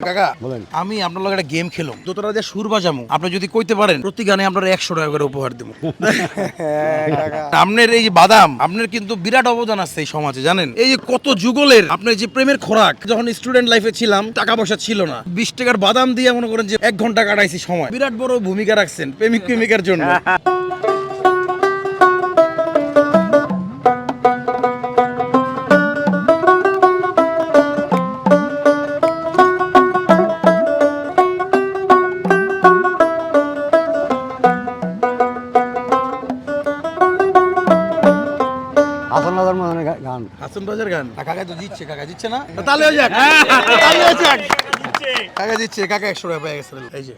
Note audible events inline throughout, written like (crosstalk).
কাকা। আমি আপনার লগে একটা গেম খেলো যতটা যে সুর বাজামু আপনি যদি কইতে পারেন প্রতি গানে আপনার একশো টাকা করে উপহার দেবো। (laughs) আপনার এই যে বাদাম আপনার কিন্তু বিরাট অবদান আছে এই সমাজে জানেন? এই যে কত যুগলের আপনার যে প্রেমের খোরাক যখন স্টুডেন্ট লাইফে ছিলাম টাকা পয়সা ছিল না। বিশ টাকার বাদাম দিয়ে মনে করেন যে এক ঘণ্টা কাটাইছি সময়। বিরাট বড় ভূমিকা রাখছেন প্রেমিক প্রেমিকার জন্য। (laughs) হাসান রাজার মনে গান। হাসান বাজার গান? আর কাকা তো জিতছে কাকা জিতছে না? তাহলে হয়ে যাক তাহলে হয়ে যাক কাকা জিতছে। কাকা একশো টাকা পেয়ে গেছে এই যে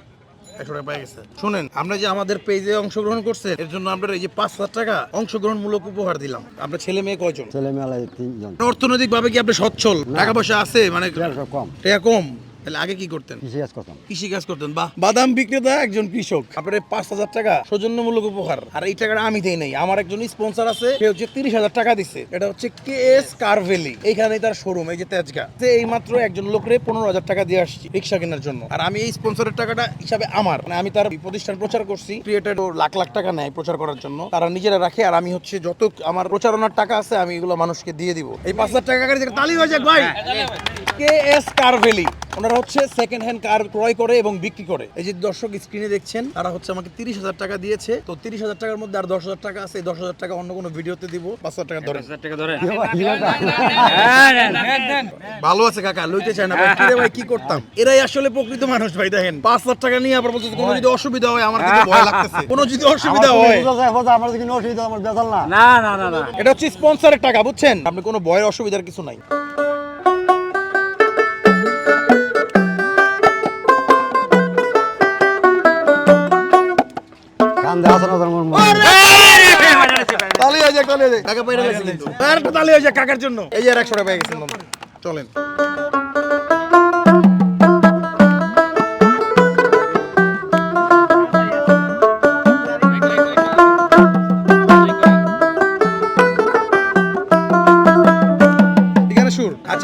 একশো টাকা পেয়ে গেছে। শুনেন আমরা যে আমাদের পেজে অংশগ্রহণ করছেন এর জন্য আমরা এই যে পাঁচ হাজার টাকা অংশগ্রহণমূলক উপহার দিলাম। আপনার ছেলে মেয়ে কয়জন? ছেলে মেলায় তিনজন। অর্থনৈতিক ভাবে কি আপনি সচ্ছল? টাকা পয়সা আছে মানে কম। টাকা কম? তাহলে আগে কি করতেন? কৃষি কাজ করতাম। কৃষি কাজ করতেন বা বাদাম বিক্রেতা একজন কৃষক। আপনার পাঁচ হাজার টাকা সৌজন্যমূলক উপহার। আর এই টাকাটা আমি দেই নাই। আমার একজন স্পন্সর আছে সে হচ্ছে তিরিশ হাজার টাকা দিচ্ছে এটা হচ্ছে কে এস কারভেলি। এইখানে তার শোরুম এই যে তেজগা। সে এই মাত্র একজন লোকরে পনেরো হাজার টাকা দিয়ে আসছি রিক্সা কেনার জন্য। আর আমি এই স্পন্সরের টাকাটা হিসাবে আমার। মানে আমি তার প্রতিষ্ঠান প্রচার করছি। ক্রিয়েটার লাখ লাখ টাকা নেয় প্রচার করার জন্য। তারা নিজেরা রাখে আর আমি হচ্ছে যত আমার প্রচারণার টাকা আছে আমি এগুলো মানুষকে দিয়ে দিব। এই পাঁচ হাজার টাকা তালি হয়ে যাক ভাই কে এস কারভেলি ওনারা হচ্ছে সেকেন্ড হ্যান্ড কার ক্রয় করে এবং বিক্রি করে এই যে দর্শক স্ক্রিনে দেখছেন তারা হচ্ছে আমাকে তিরিশ হাজার টাকা দিয়েছে তো তিরিশ হাজার টাকার মধ্যে আর দশ হাজার টাকা আছে এই দশ হাজার টাকা অন্য কোনো ভিডিওতে দিব পাঁচ হাজার টাকা ধরেন ভালো আছে কাকা লইতে চায় না ভাই কিরে ভাই কি করতাম এরাই আসলে প্রকৃত মানুষ ভাই দেখেন পাঁচ হাজার টাকা নিয়ে আবার বলছে কোনো যদি অসুবিধা হয় আমার কিন্তু ভয় লাগতেছে কোনো যদি অসুবিধা হয় আমার কিন্তু অসুবিধা আমার বেতাল না না না না না এটা হচ্ছে স্পন্সরের টাকা বুঝছেন আপনি কোনো ভয়ের অসুবিধার কিছু নাই গান দে হাসান রাজার মন। তালি হয়ে যায় তালি হয়ে যায় কাকা বাইরে গেছে কিন্তু আর তালি হয়ে যায় কাকার জন্য। এই আর একশো টাকা পেয়ে গেছেন চলেন।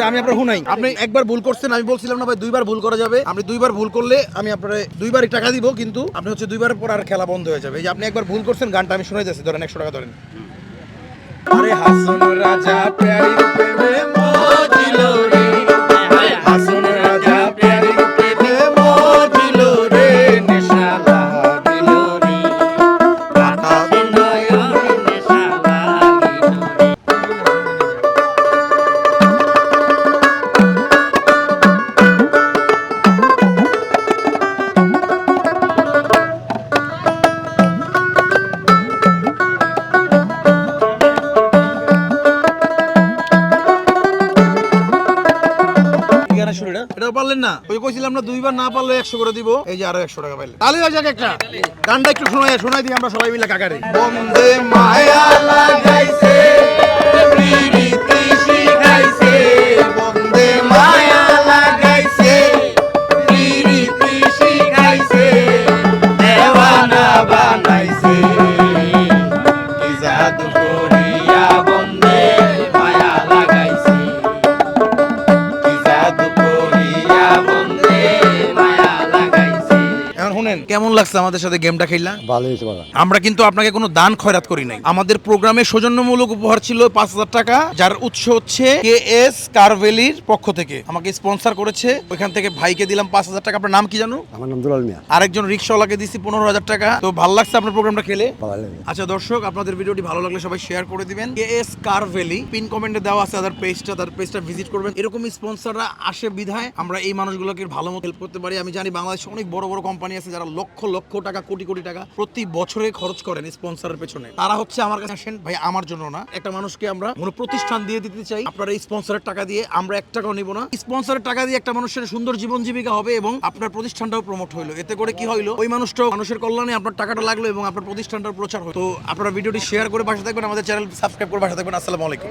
আমি আপনার হুনাই। আপনি একবার ভুল করছেন আমি বলছিলাম না ভাই দুইবার ভুল করা যাবে। আপনি দুইবার ভুল করলে আমি আপনার দুইবারই টাকা দিব কিন্তু আপনি হচ্ছে দুইবার পর আর খেলা বন্ধ হয়ে যাবে। এই যে আপনি একবার ভুল করছেন গানটা আমি শুনে যাচ্ছি ধরেন একশো টাকা ধরেন। আরে হাসন রাজা প্যারি প্রেমে মজিল গানের সুর এটা? এটাও পারলেন না। ওই কইছিলাম না দুইবার না পারলে একশো করে দিব। এই যে আরও একশো টাকা পাইলে তাহলে হয়ে যাক একটা। গানটা একটু শোনাই শোনাই দিই আমরা সবাই মিলে কাকারে। বন্দে মায়া লাগাইছে শুনেন কেমন লাগছে আমাদের সাথে গেমটা খেললা? ভালো হয়েছে বাবা আমরা কিন্তু আপনাকে কোনো দান খয়রাত করি নাই। আমাদের প্রোগ্রামে সৌজন্যমূলক উপহার ছিল পাঁচ হাজার টাকা যার উৎস হচ্ছে কে এস কারভেলির পক্ষ থেকে। আমাকে স্পন্সর করেছে ওইখান থেকে ভাইকে দিলাম পাঁচ হাজার টাকা। আপনার নাম কি জানো? আমার নাম দুলাল মিয়া। আরেকজন রিক্সাওয়ালাকে দিছি পনেরো হাজার টাকা। তো ভালো লাগছে আপনার প্রোগ্রামটা খেলে? ভালো আচ্ছা দর্শক আপনাদের ভিডিওটি ভালো লাগলে সবাই শেয়ার করে দিবেন। K S car valley pin কমেন্টে দেওয়া আছে তাদের পেজটা তার পেজটা ভিজিট করবেন। এরকম স্পন্সররা আসে বিধায় আমরা এই মানুষগুলোকে ভালো মতো হেল্প করতে পারি। আমি জানি বাংলাদেশে অনেক বড় বড় কোম্পানি আছে। যারা লক্ষ লক্ষ টাকা, কোটি কোটি টাকা প্রতি বছরে খরচ করেন স্পন্সরের পেছনে। তারা হচ্ছে আমার কাছে আসেন, ভাই, আমার জন্য না। একটা মানুষকে আমরা কোনো প্রতিষ্ঠান দিয়ে দিতে চাই। আপনার এই স্পন্সরের টাকা দিয়ে আমরা এক টাকাও নিব না। স্পন্সরের টাকা দিয়ে একটা মানুষের সুন্দর জীবন জীবিকা হবে এবং আপনার প্রতিষ্ঠানটাও প্রমোট হইল। এতে করে কি হইল? ওই মানুষটাও মানুষের কল্যাণে আপনার টাকাটা লাগল এবং আপনার প্রতিষ্ঠানটার প্রচার হলো। তো আপনারা ভিডিওটি শেয়ার করে পাশে থাকবেন, আমাদের চ্যানেল সাবস্ক্রাইব করে পাশে থাকবেন। আসসালামু আলাইকুম।